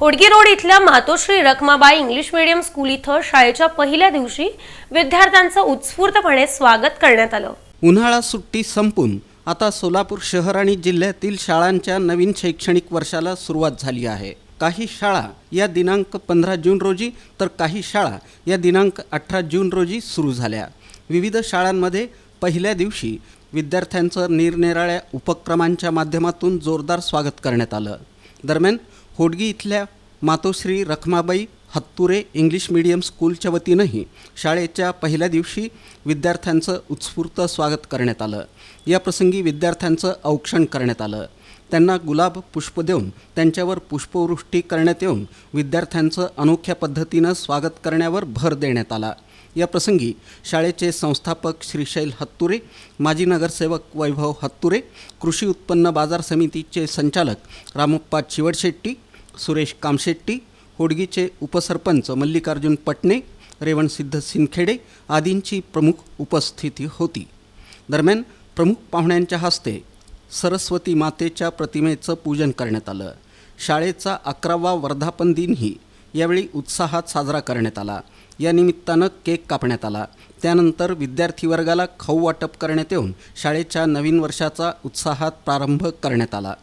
Hodgi road इथल्या Matoshri Rakhmabai English medium school इथं शाळेच्या पहिल्या दिवशी विद्यार्थ्यांचं उत्स्फूर्तपणे स्वागत करण्यात आलं. उन्हाळा सुट्टी संपून आता सोलापूर शहर आणि जिल्ह्यातील शाळांच्या नवीन शैक्षणिक वर्षाला सुरुवात झाली आहे. काही शाळा या दिनांक पंधरा जून रोजी तर काही शाळा या दिनांक अठरा जून रोजी सुरू झाल्या. विविध शाळांमध्ये पहिल्या दिवशी विद्यार्थ्यांचं निरनिराळ्या उपक्रमांच्या माध्यमातून जोरदार स्वागत करण्यात आलं. दरम्यान होडगी इथल्या मातोश्री रखमाबाई हत्तुरे इंग्लिश मीडियम स्कूलच्या वतीनंही शाळेच्या पहिल्या दिवशी विद्यार्थ्यांचं उत्स्फूर्त स्वागत करण्यात आलं. याप्रसंगी विद्यार्थ्यांचं औक्षण करण्यात आलं. त्यांना गुलाब पुष्प देऊन त्यांच्यावर पुष्पवृष्टी करण्यात येऊन विद्यार्थ्यांचं अनोख्या पद्धतीनं स्वागत करण्यावर भर देण्यात आला. या प्रसंगी शाळेचे संस्थापक श्रीशैल हत्तुरे माजी नगरसेवक वैभव हत्तुरे कृषी उत्पन्न बाजार समितीचे संचालक रामप्पा चिवडशेट्टी सुरेश कामशेट्टी होडगीचे उपसरपंच मल्लिकार्जुन पटणे रेवणसिद्ध सिंदखेडे आदींची प्रमुख उपस्थिती होती. दरम्यान प्रमुख पाहुण्यांच्या हस्ते सरस्वती मातेच्या प्रतिमेचं पूजन करण्यात आलं. शाळेचा अकरावा वर्धापन दिनही यावेळी उत्साहात साजरा करण्यात आला. या निमित्तानं केक कापण्यात आला. त्यानंतर विद्यार्थी वर्गाला खाऊ वाटप करण्यात येऊन शाळेच्या नवीन वर्षाचा उत्साहात प्रारंभ करण्यात आला.